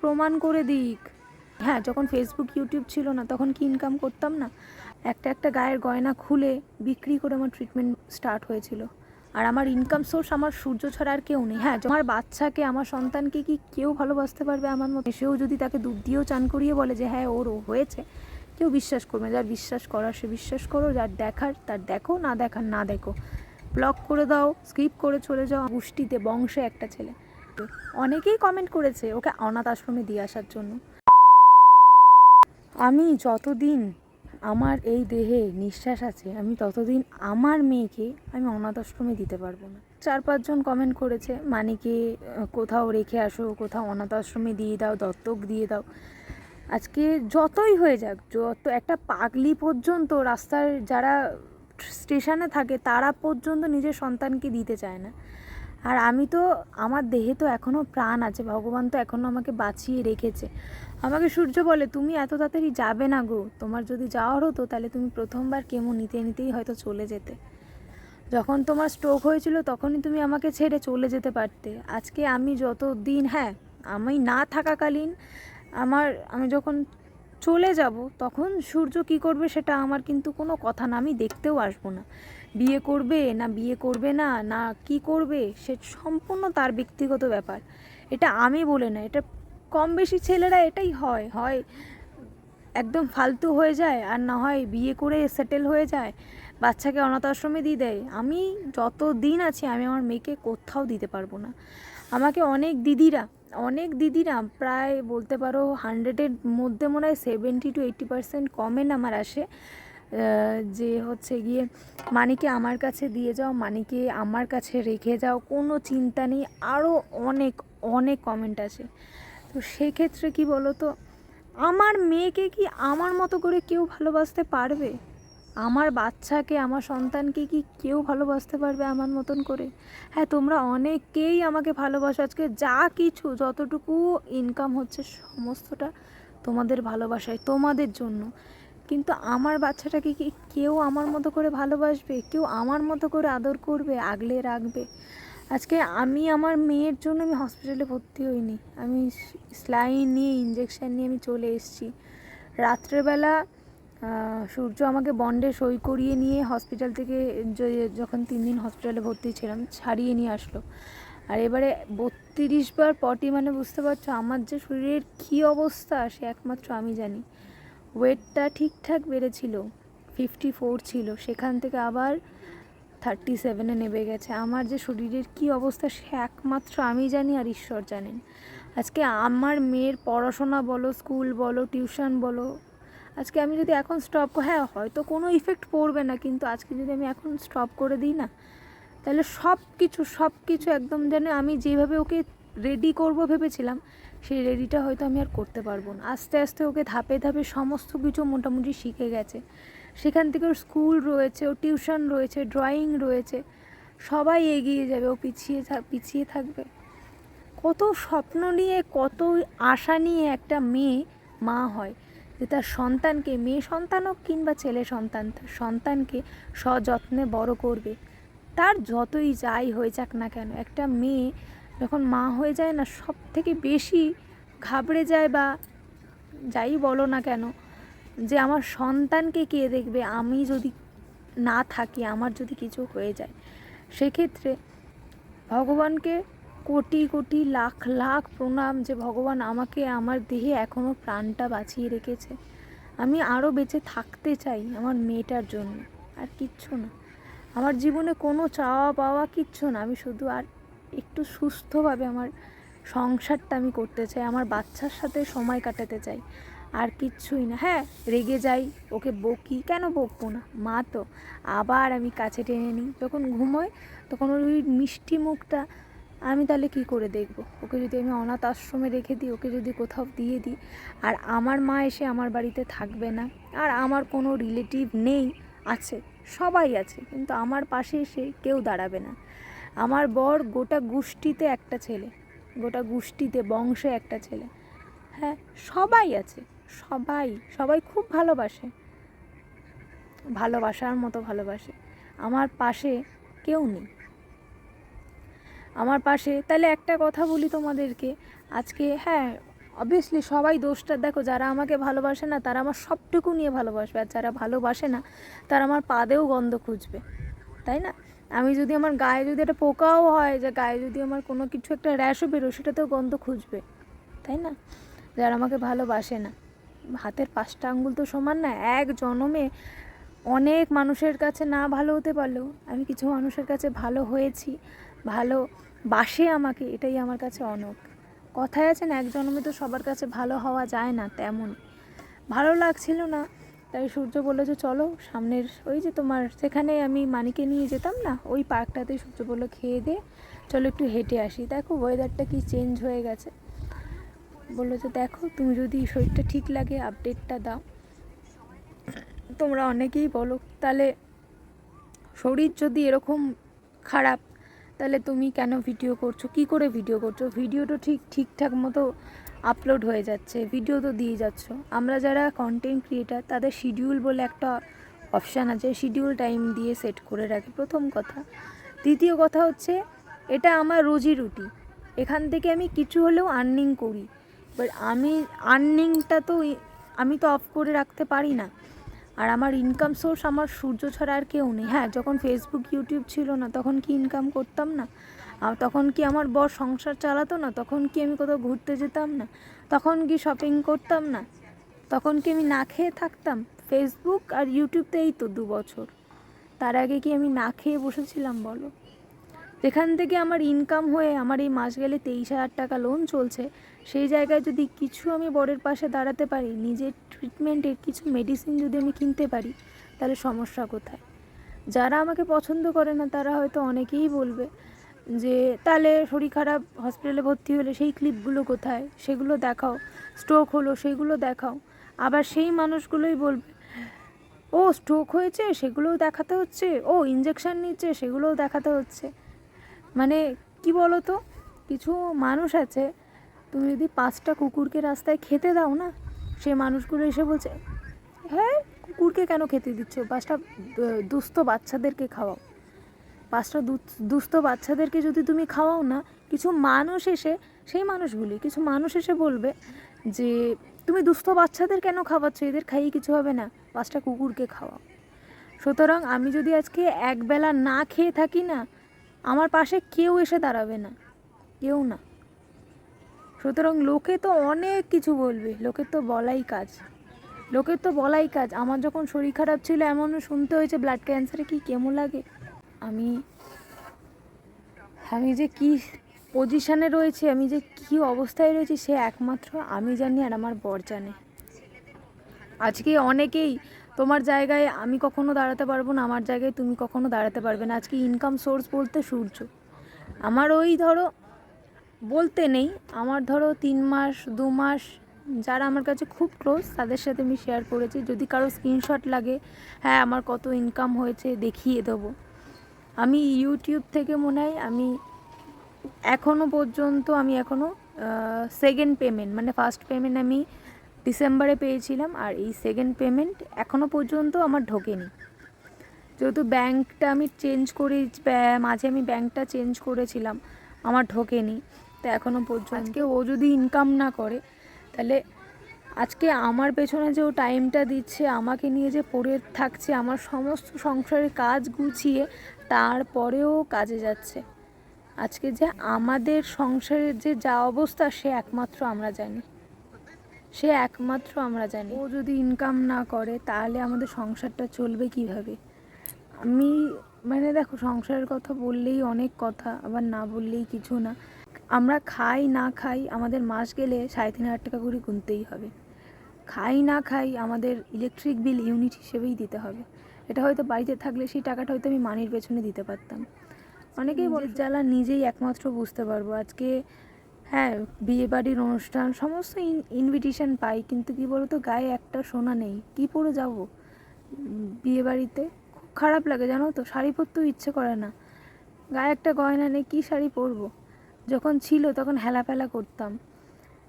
প্রমাণ করে দিক। হ্যাঁ যখন ফেসবুক ইউটিউব ছিল না, তখন কি ইনকাম করতাম না? একটা একটা গায়ের গয়না খুলে বিক্রি করে আমার ট্রিটমেন্ট স্টার্ট হয়েছিল। আর আমার ইনকাম সোর্স আমার সূর্য ছাড়া আর কেউ নেই। হ্যাঁ আমার বাচ্চাকে, আমার সন্তানকে কি কেউ ভালোবাসতে পারবে আমার মতো? সেও যদি তাকে দুধ দিয়েও চান করিয়ে বলে যে হ্যাঁ ওর, ও হয়েছে, কেউ বিশ্বাস করবে যার বিশ্বাস করার, সে বিশ্বাস করো। যার দেখার, তার দেখো। না দেখার, না দেখো। ব্লক করে দাও স্কিপ করে চলে যাও। গোষ্ঠীতে, বংশে একটা ছেলে। অনেকেই কমেন্ট করেছে ওকে অনাথ আশ্রমে দিয়ে আসার জন্য। আমি যতদিন আমার এই দেহে নিঃশ্বাস আছে, আমি ততদিন আমার মেয়েকে আমি অনাথ আশ্রমে দিতে পারব না। চার পাঁচজন কমেন্ট করেছে, মানিকে কোথাও রেখে আসো, কোথাও অনাথ আশ্রমে দিয়ে দাও, দত্তক দিয়ে দাও। আজকে যতই হয়ে যাক, যত একটা পাগলি পর্যন্ত রাস্তার যারা স্টেশনে থাকে, তারা পর্যন্ত নিজের সন্তানকে দিতে চায় না। আর আমি তো, আমার দেহে তো এখনও প্রাণ আছে, ভগবান তো এখনও আমাকে বাঁচিয়ে রেখেছে। আমাকে সূর্য বলে, তুমি এত তাড়াতাড়ি যাবে না গো। তোমার যদি যাওয়ার হতো, তাহলে তুমি প্রথমবার কেমো নিতে, নিতেই হয়তো চলে যেতে। যখন তোমার স্ট্রোক হয়েছিল, তখনই তুমি আমাকে ছেড়ে চলে যেতে পারতে। আজকে আমি যত দিন হ্যাঁ আমি না থাকাকালীন আমার, আমি যখন চলে যাব, তখন সূর্য কি করবে সেটা আমার কিন্তু কোনো কথা না। আমি দেখতেও আসব না। বিয়ে করবে না বিয়ে করবে না না কি করবে, সে সম্পূর্ণ তার ব্যক্তিগত ব্যাপার। এটা আমি বলে না এটা কম বেশি ছেলেরা এটাই হয় হয় একদম ফালতু হয়ে যায় আর না হয় বিয়ে করে সেটেল হয়ে যায়, বাচ্চাকে অনাথ আশ্রমে দিয়ে দেয়। আমি যত দিন আছি, আমি আমার মেয়েকে কোথাও দিতে পারব না। আমাকে অনেক দিদিরা অনেক দিদিরা প্রায় বলতে পারো হান্ড্রেডের মধ্যে মনে হয় seventy to eighty percent comment আমার আসে। যে হচ্ছে গিয়ে মানিকে আমার কাছে দিয়ে যাও, মানিকে আমার কাছে রেখে যাও, কোনো চিন্তা নেই। আরও অনেক অনেক কমেন্ট আসে। তো সেক্ষেত্রে কি বলো তো আমার মেয়েকে কি আমার মতো করে কেউ ভালোবাসতে পারবে? আমার বাচ্চাকে, আমার সন্তানকে কি কেউ ভালোবাসতে পারবে আমার মতন করে? হ্যাঁ তোমরা অনেকেই আমাকে ভালোবাসো আজকে। যা কিছু, যতটুকু ইনকাম হচ্ছে, সমস্তটা তোমাদের ভালোবাসায়, তোমাদের জন্য। কিন্তু আমার বাচ্চাটাকে কি কেউ আমার মতো করে ভালোবাসবে? কেউ আমার মতো করে আদর করবে, আগলে রাখবে? আজকে আমি আমার মেয়ের জন্য আমি হসপিটালে ভর্তি হইনি। আমি স্লাইন নিয়ে ইঞ্জেকশন নিয়ে আমি চলে এসেছি। রাত্রেবেলা সূর্য আমাকে বন্ডে সই করিয়ে নিয়ে হসপিটাল থেকে যখন তিন দিন হসপিটালে ভর্তি ছিলাম, ছাড়িয়ে নিয়ে আসলো। আর এবারে বত্রিশ বার পটি মানে বুঝতে পারছ, আমার যে শরীরের কী অবস্থা, সে একমাত্র আমি জানি। ওয়েটটা ঠিকঠাক বেড়েছিল ফিফটি ফোর ছিল, সেখান থেকে আবার থার্টি সেভেনে নেমে গেছে। আমার যে শরীরের কী অবস্থা সে একমাত্র আমি জানি আর ঈশ্বর জানেন। আজকে আমার মেয়ের পড়াশোনা বলো, স্কুল বলো, টিউশন বলো, আজকে আমি যদি এখন স্টপ হ্যাঁ হয়তো কোনো ইফেক্ট পড়বে না, কিন্তু আজকে যদি আমি এখন স্টপ করে দিই না, তাহলে সব কিছু সব কিছু একদম যেন আমি যেভাবে ওকে রেডি করব ভেবেছিলাম সেই রেডিটা হয়তো আমি আর করতে পারব না। আস্তে আস্তে ওকে ধাপে ধাপে সমস্ত কিছু মোটামুটি শিখে গেছে। সেখান থেকে ওর স্কুল রয়েছে, ওর টিউশন রয়েছে ড্রয়িং রয়েছে। সবাই এগিয়ে যাবে, ও পিছিয়ে পিছিয়ে থাকবে। কত স্বপ্ন নিয়ে, কত আশা নিয়ে একটা মেয়ে মা হয় যে তার সন্তানকে, মেয়ে সন্তান হোক কিংবা ছেলে সন্তান তার সন্তানকে সযত্নে বড় করবে। তার যতই যাই হয়ে যাক না কেন, একটা মেয়ে যখন মা হয়ে যায় না সব থেকে বেশি ঘাবড়ে যায় বা যাই বলো না কেন, যে আমার সন্তানকে কে দেখবে? আমি যদি না থাকি, আমার যদি কিছু হয়ে যায়। সেক্ষেত্রে ভগবানকে কোটি কোটি লাখ লাখ প্রণাম যে ভগবান আমাকে আমার দেহে এখনও প্রাণটা বাঁচিয়ে রেখেছে। আমি আরও বেঁচে থাকতে চাই আমার মেয়েটার জন্য। আর কিচ্ছু না। আমার জীবনে কোনো চাওয়া পাওয়া কিচ্ছু না। আমি শুধু আর একটু সুস্থভাবে আমার সংসারটা আমি করতে চাই, আমার বাচ্চার সাথে সময় কাটাতে চাই। আর কিচ্ছুই না হ্যাঁ রেগে যাই, ওকে বকি, কেন বকবো না? মা তো, আবার আমি কাছে টেনে নিই। যখন ঘুমোয় তখন ওই মিষ্টি মুখটা আমি তাহলে কি করে দেখব? ওকে যদি আমি অনাথ আশ্রমে রেখে দিই, ওকে যদি কোথাও দিয়ে দিই, আর আমার মা এসে আমার বাড়িতে থাকবে না, আর আমার কোনো রিলেটিভ নেই, আছে, সবাই আছে, কিন্তু আমার পাশে এসে কেউ দাঁড়াবে না। আমার বর গোটা গোষ্ঠীতে একটা ছেলে, গোটা গোষ্ঠীতে বংশে একটা ছেলে। হ্যাঁ সবাই আছে, সবাই সবাই খুব ভালোবাসে। ভালোবাসার মতো ভালোবাসে। আমার পাশে কেউ নেই। আমার পাশে, তাহলে একটা কথা বলি তোমাদেরকে। আজকে হ্যাঁ অবভিয়াসলি সবাই দোষটা, দেখো, যারা আমাকে ভালোবাসে না, তারা আমার সবটুকু নিয়ে ভালোবাসবে। আর যারা ভালোবাসে না, তারা আমার পাদেও গন্ধ খুঁজবে। তাই না? আমি যদি আমার গায়ে যদি একটা পোকাও হয়, যে গায়ে যদি আমার কোনো কিছু একটা র্যাশও বেরো সেটাতেও গন্ধ খুঁজবে, তাই না? যারা আমাকে ভালোবাসে না। হাতের পাঁচটা আঙ্গুল তো সমান না, এক জনমে অনেক মানুষের কাছে না ভালো হতে পারলেও আমি কিছু মানুষের কাছে ভালো হয়েছি, ভালো বাসে আমাকে, এটাই আমার কাছে অনেক। কথায় আছে না এক জন্মে তো সবার কাছে ভালো হওয়া যায় না তেমন ভালো লাগছিল না তাই সূর্য বলল যে, চলো, সামনের ওই যে তোমার সেখানে আমি মানিকে নিয়ে যেতাম না, ওই পার্কটাতে সূর্য বলল, খেয়ে দে, চলো একটু হেঁটে আসি। দেখো ওয়েদারটা কি চেঞ্জ হয়ে গেছে। বলল যে, দেখো, তুমি যদি শরীরটা ঠিক লাগে আপডেটটা দাও। তোমরা অনেকেই বলো, তাহলে শরীর যদি এরকম খারাপ, তাহলে তুমি কেন ভিডিও করছ? কি করে ভিডিও করছ? ভিডিও তো ঠিক, ঠিকঠাক মতো আপলোড হয়ে যাচ্ছে ভিডিও তো দিয়ে যাচ্ছ। আমরা যারা কন্টেন্ট ক্রিয়েটার তাদের শিডিউল বলে একটা অপশান আছে শিডিউল টাইম দিয়ে সেট করে রাখি, প্রথম কথা। দ্বিতীয় কথা হচ্ছে, এটা আমার রোজি রুটি। এখান থেকে আমি কিছু হলেও আর্নিং করি। বাট আমি আর্নিংটা তো আমি তো অফ করে রাখতে পারি না। আর আমার ইনকাম সোর্স আমার সূর্য ছাড়া আর কেউ নেই। হ্যাঁ যখন ফেসবুক ইউটিউব ছিল না, তখন কি ইনকাম করতাম না? আর তখন কি আমার বর সংসার চালাতো না? তখন কি আমি কোথাও ঘুরতে যেতাম না? তখন কি শপিং করতাম না? তখন কি আমি না খেয়ে থাকতাম? ফেসবুক আর ইউটিউবতে এই তো দু বছর। তার আগে কি আমি না খেয়ে বসেছিলাম বলো? যেখান থেকে আমার ইনকাম হয়ে আমার এই মাস গেলে তেইশ হাজার টাকা লোন চলছে, সেই জায়গায় যদি কিছু আমি বরের পাশে দাঁড়াতে পারি, নিজের ট্রিটমেন্টের কিছু মেডিসিন যদি আমি কিনতে পারি, তাহলে সমস্যা কোথায়? যারা আমাকে পছন্দ করে না, তারা হয়তো অনেকেই বলবে যে, তাহলে শরীর খারাপ হসপিটালে ভর্তি হলে সেই ক্লিপগুলো কোথায়? সেগুলো দেখাও স্ট্রোক হলো, সেগুলো দেখাও। আবার সেই মানুষগুলোই বলবে, ও স্ট্রোক হয়েছে, সেগুলোও দেখাতে হচ্ছে, ও ইঞ্জেকশন নিচ্ছে, সেগুলোও দেখাতে হচ্ছে। মানে কি বলো তো কিছু মানুষ আছে, তুমি যদি পাঁচটা কুকুরকে রাস্তায় খেতে দাও না, সে মানুষগুলো এসে বলছে হ্যাঁ কুকুরকে কেন খেতে দিচ্ছ? পাঁচটা দুস্থ বাচ্চাদেরকে খাওয়াও। পাঁচটা দুস্থ বাচ্চাদেরকে যদি তুমি খাওয়াও না, কিছু মানুষ এসে, সেই মানুষগুলি, কিছু মানুষ এসে বলবে যে, তুমি দুস্থ বাচ্চাদের কেন খাওয়াচ্ছ? এদের খাইয়ে কিছু হবে না। পাঁচটা কুকুরকে খাওয়াও। সুতরাং আমি যদি আজকে একবেলা না খেয়ে থাকি না আমার পাশে কেউ এসে দাঁড়াবে না, কেউ না। সুতরাং লোকে তো অনেক কিছু বলবে লোকের তো বলাই কাজ। লোকের তো বলাই কাজ। আমার যখন শরীর খারাপ ছিল, এমনও শুনতে হয়েছে ব্লাড ক্যান্সারে কি কেমন লাগে? আমি আমি যে কি পজিশানে রয়েছে, আমি যে কি অবস্থায় রয়েছি, সে একমাত্র আমি জানি আর আমার বর জানে। আজকে অনেকেই তোমার জায়গায় আমি কখনো দাঁড়াতে পারব না, আমার জায়গায় তুমি কখনো দাঁড়াতে পারবে না। আজকে ইনকাম সোর্স বলতে সূর্য। আমার ওই ধরো, বলতে নেই, আমার ধরো তিন মাস, দু মাস, যারা আমার কাছে খুব ক্লোজ তাদের সাথে আমি শেয়ার করেছি। যদি কারও স্ক্রিনশট লাগে হ্যাঁ আমার কত ইনকাম হয়েছে দেখিয়ে দেবো। আমি ইউটিউব থেকে মনে হয়, আমি এখনও পর্যন্ত, আমি এখনও সেকেন্ড পেমেন্ট মানে ফার্স্ট পেমেন্ট আমি ডিসেম্বরে পেয়েছিলাম আর এই সেকেন্ড পেমেন্ট এখনও পর্যন্ত আমার ঢোকেনি। যেহেতু ব্যাংকটা আমি চেঞ্জ করে মাঝে আমি ব্যাংকটা চেঞ্জ করেছিলাম, আমার ঢোকেনি। তো এখনও পর্যন্ত ও যদি ইনকাম না করে, তাহলে আজকে আমার পেছনে যে ও টাইমটা দিচ্ছে, আমাকে নিয়ে যে পড়ে থাকছে, আমার সমস্ত সংসারের কাজ গুছিয়ে তারপরেও কাজে যাচ্ছে। আজকে যে আমাদের সংসারের যে যা অবস্থা, সে একমাত্র আমরা জানি। সে একমাত্র আমরা জানি। ও যদি ইনকাম না করে তাহলে আমাদের সংসারটা চলবে কীভাবে? আমি মানে দেখো সংসারের কথা বললেই অনেক কথা আবার না বললেই কিছু না। আমরা খাই না খাই আমাদের মাস গেলে সাড়ে তিন হাজার টাকা করে গুনতেই হবে। খাই না খাই আমাদের ইলেকট্রিক বিল ইউনিট হিসেবেই দিতে হবে। এটা হয়তো বাড়িতে থাকলে সেই টাকাটা হয়তো আমি মানির পেছনে দিতে পারতাম। অনেকেই বলে জ্বালা নিজেই একমাত্র বুঝতে পারব। আজকে হ্যাঁ বিয়ে বাড়ির অনুষ্ঠান, সমস্ত ইনভিটেশন পাই, কিন্তু কি বলতো, গায়ে একটা সোনা নেই। কি পরে যাব? বিয়ে বাড়িতে খুব খারাপ লাগে, জানো তো, শাড়ি পরতেও ইচ্ছে করে না। গায়ে একটা গয়না নেই, কী শাড়ি পরবো? যখন ছিল, তখন হেলাফেলা করতাম।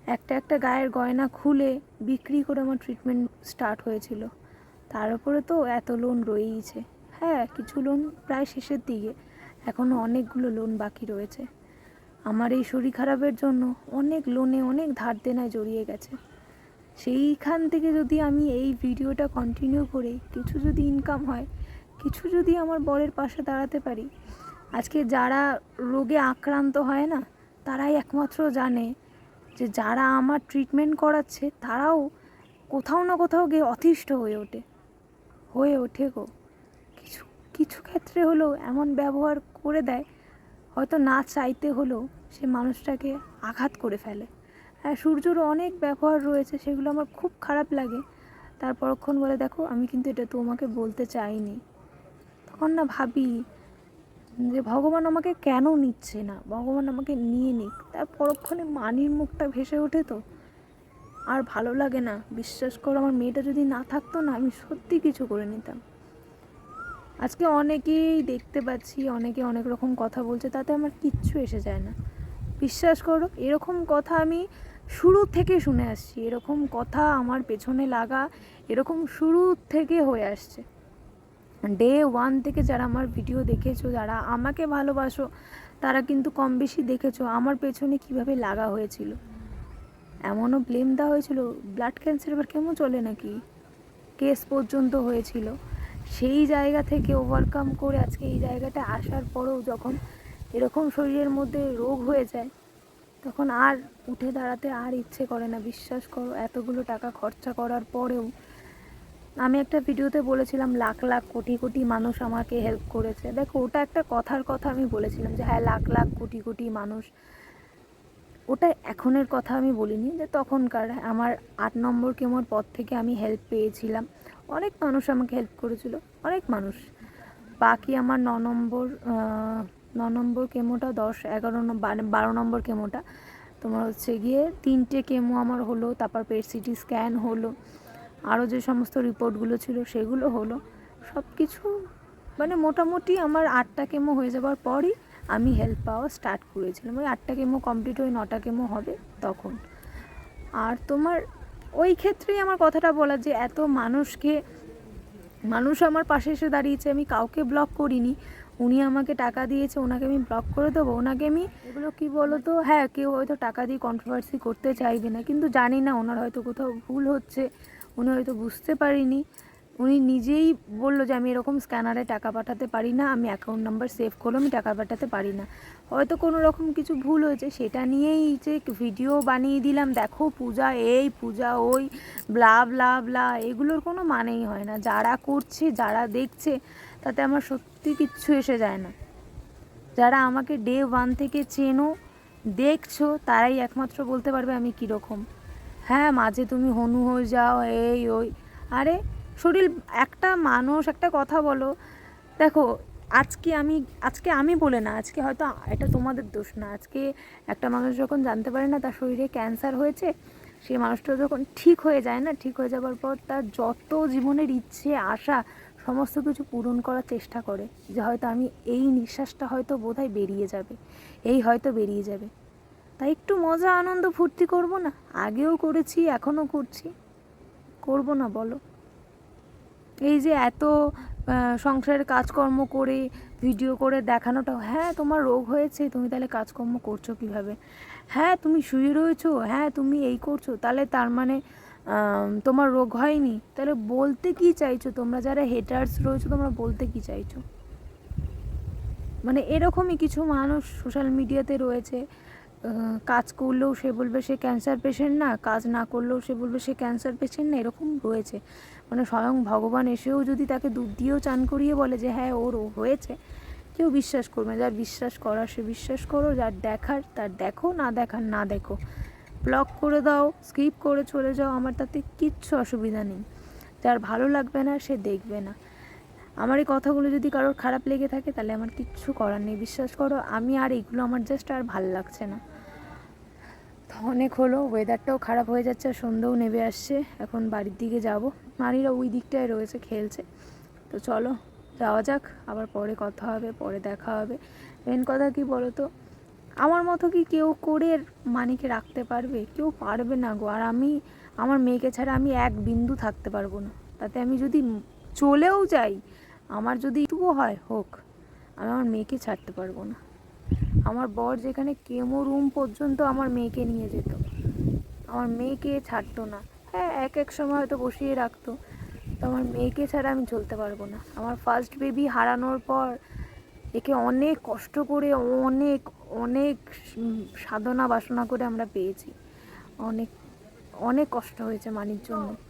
একটা একটা গায়ের গয়না খুলে বিক্রি করে আমার ট্রিটমেন্ট স্টার্ট হয়েছিল। তার উপরে তো এত লোন রয়েইছে। হ্যাঁ কিছু লোন প্রায় শেষের দিকে। এখনও অনেকগুলো লোন বাকি রয়েছে। আমার এই শরীর খারাপের জন্য অনেক লোনে অনেক ধার দেনায় জড়িয়ে গেছে। সেইখান থেকে যদি আমি এই ভিডিওটা কন্টিনিউ করে কিছু যদি ইনকাম হয়, কিছু যদি আমার বরের পাশে দাঁড়াতে পারি, আজকে যারা রোগে আক্রান্ত হয় না, তারাই একমাত্র জানে যে যারা আমার ট্রিটমেন্ট করাচ্ছে, তারাও কোথাও না কোথাও গিয়ে অতিষ্ঠ হয়ে ওঠে। হয়ে ওঠে গো। কিছু কিছু ক্ষেত্রে হলেও এমন ব্যবহার করে দেয়, হয়তো না চাইতে হলেও সে মানুষটাকে আঘাত করে ফেলে। হ্যাঁ সূর্যরও অনেক ব্যবহার রয়েছে, সেগুলো আমার খুব খারাপ লাগে। তার পরক্ষণ বলে, দেখো, আমি কিন্তু এটা তোমাকে বলতে চাইনি। তখন না ভাবি যে, ভগবান আমাকে কেন নিচ্ছে না? ভগবান আমাকে নিয়ে নিক। তার পরক্ষণে মানির মুখটা ভেসে ওঠে তো। আর ভালো লাগে না, বিশ্বাস করো, আমার মেয়েটা যদি না থাকতো না, আমি সত্যি কিছু করে নিতাম। আজকে অনেকেই দেখতে পাচ্ছি, অনেকে অনেক রকম কথা বলছে, তাতে আমার কিচ্ছু এসে যায় না। বিশ্বাস করো, এরকম কথা আমি শুরু থেকে শুনে আসছি। এরকম কথা আমার পেছনে লাগা, এরকম শুরু থেকে হয়ে আসছে। ডে ওয়ান থেকে যারা আমার ভিডিও দেখেছ, যারা আমাকে ভালোবাসো, তারা কিন্তু কম বেশি দেখেছ আমার পেছনে কীভাবে লাগা হয়েছিল। এমনও ব্লেম দেওয়া হয়েছিল ব্লাড ক্যান্সার এবার কেমন চলে নাকি? কেস পর্যন্ত হয়েছিল। সেই জায়গা থেকে ওভারকাম করে আজকে এই জায়গাটা আসার পরেও যখন এরকম শরীরের মধ্যে রোগ হয়ে যায়, তখন আর উঠে দাঁড়াতে আর ইচ্ছে করে না। বিশ্বাস করো, এতগুলো টাকা খরচা করার পরেও আমি একটা ভিডিওতে বলেছিলাম, লাখ লাখ কোটি কোটি মানুষ আমাকে হেল্প করেছে। দেখো, ওটা একটা কথার কথা আমি বলেছিলাম যে হ্যাঁ লাখ লাখ কোটি কোটি মানুষ। ওটা এখনের কথা আমি বলিনি যে, তখনকার আমার আট নম্বর কেমোর পর থেকে আমি হেল্প পেয়েছিলাম। অনেক মানুষ আমাকে হেল্প করেছিল, অনেক মানুষ। বাকি আমার ন নম্বর ন নম্বর কেমোটা, দশ, এগারো বারো নম্বর কেমোটা। তোমার হচ্ছে গিয়ে তিনটে কেমো আমার হলো, তারপর পেট সিটি স্ক্যান হলো, আরও যে সমস্ত রিপোর্টগুলো ছিল সেগুলো হলো। সব কিছু মানে মোটামুটি আমার আটটা কেমো হয়ে যাওয়ার পরই আমি হেল্প পাওয়া স্টার্ট করেছিলাম। ওই আটটা কেমো কমপ্লিট হয়ে নটা কেমো হবে তখন। আর তোমার ওই ক্ষেত্রেই আমার কথাটা বলা যে এত মানুষকে, মানুষ আমার পাশে এসে দাঁড়িয়েছে, আমি কাউকে ব্লক করিনি। উনি আমাকে টাকা দিয়েছে, ওনাকে আমি ব্লক করে দেবো। ওনাকে আমি এগুলো কী বলো তো হ্যাঁ কেউ হয়তো টাকা দিয়ে কন্ট্রোভার্সি করতে চাইবে না, কিন্তু জানি না ওনার হয়তো কোথাও ভুল হচ্ছে, উনি হয়তো বুঝতে পারিনি। উনি নিজেই বলল যে আমি এরকম স্ক্যানারে টাকা পাঠাতে পারি না, আমি অ্যাকাউন্ট নাম্বার সেভ করে আমি টাকা পাঠাতে পারি না। হয়তো কোনো রকম কিছু ভুল হয়েছে, সেটা নিয়েই যে ভিডিও বানিয়ে দিলাম, দেখো পূজা এই, পূজা ওই ব্লা ব্লা ব্লা এগুলোর কোনো মানেই হয় না। যারা করছে, যারা দেখছে তাতে আমার সত্যি কিচ্ছু এসে যায় না। যারা আমাকে ডে ওয়ান থেকে চেনো, দেখছ, তারাই একমাত্র বলতে পারবে আমি কীরকম। হ্যাঁ মাঝে তুমি হনু হয়ে যাও, এই, ওই। আরে, শরীর, একটা মানুষ, একটা কথা বলো। দেখো, আজকে আমি আজকে আমি বলে না, আজকে হয়তো এটা তোমাদের দোষ না। আজকে একটা মানুষ যখন জানতে পারে না তার শরীরে ক্যান্সার হয়েছে, সেই মানুষটা যখন ঠিক হয়ে যায় না, ঠিক হয়ে যাওয়ার পর তার যত জীবনের ইচ্ছে, আশা সমস্ত কিছু পূরণ করার চেষ্টা করে যে হয়তো আমি এই নিঃশ্বাসটা হয়তো বোধহয় বেরিয়ে যাবে, এই হয়তো বেরিয়ে যাবে। তাই একটু মজা, আনন্দ ফুর্তি করব না? আগেও করেছি, এখনও করছি। করব না, বলো। এই যে এত সংসারের কাজকর্ম করে, ভিডিও করে দেখানোটা হ্যাঁ তোমার রোগ হয়েছে, তুমি তাহলে কাজকর্ম করছ কীভাবে? হ্যাঁ তুমি শুয়ে রয়েছো হ্যাঁ তুমি এই করছ, তাহলে তার মানে তোমার রোগ হয়নি? তাহলে বলতে কি চাইছো? তোমরা যারা হেটার্স রয়েছো, তোমরা বলতে কি চাইছো? মানে এরকমই কিছু মানুষ সোশ্যাল মিডিয়াতে রয়েছে। কাজ করলেও সে বলবে সে ক্যান্সার পেশেন্ট না, কাজ না করলেও সে বলবে সে ক্যান্সার পেশেন্ট না, এরকম রয়েছে। মানে স্বয়ং ভগবান এসেও যদি তাকে দুধ দিয়েও চান করিয়ে বলে যে হ্যাঁ ওর ও হয়েছে, কেউ বিশ্বাস করবে যার বিশ্বাস করার, সে বিশ্বাস করো, যার দেখার, তার দেখো, না দেখার, না দেখো। ব্লক করে দাও, স্কিপ করে চলে যাও, আমার তাতে কিচ্ছু অসুবিধা নেই। যার ভালো লাগবে না, সে দেখবে না। আমার এই কথাগুলো যদি কারোর খারাপ লেগে থাকে, তাহলে আমার কিচ্ছু করার নেই। বিশ্বাস করো, আমি আর এগুলো আমার জাস্ট আর ভালো লাগছে না। অনেক হলো ওয়েদারটাও খারাপ হয়ে যাচ্ছে আর সন্ধ্যেও নেমে আসছে। এখন বাড়ির দিকে যাব। নারীরা ওই দিকটায় রয়েছে, খেলছে। তো চলো, যাওয়া যাক, আবার পরে কথা হবে, পরে দেখা হবে। মেন কথা কি বলো তো আমার মতো কি কেউ করে মানিকে রাখতে পারবে? কেউ পারবে না গো। আর আমি, আমার মেয়েকে ছাড়া আমি এক বিন্দু থাকতে পারব না। তাতে আমি যদি চলেও যাই, আমার যদি একটুও হয়, হোক, আমি আমার মেয়েকে ছাড়তে পারব না। আমার বর যেখানে কেমো রুম পর্যন্ত আমার মেয়েকে নিয়ে যেত। আমার মেয়েকে ছাড়তো না। হ্যাঁ এক এক সময় হয়তো বসিয়ে রাখতো। তো আমার মেয়েকে ছাড়া আমি চলতে পারব না। আমার ফার্স্ট বেবি হারানোর পর, একে অনেক কষ্ট করে, অনেক অনেক সাধনা বাসনা করে আমরা পেয়েছি। অনেক অনেক কষ্ট হয়েছে মানির জন্য।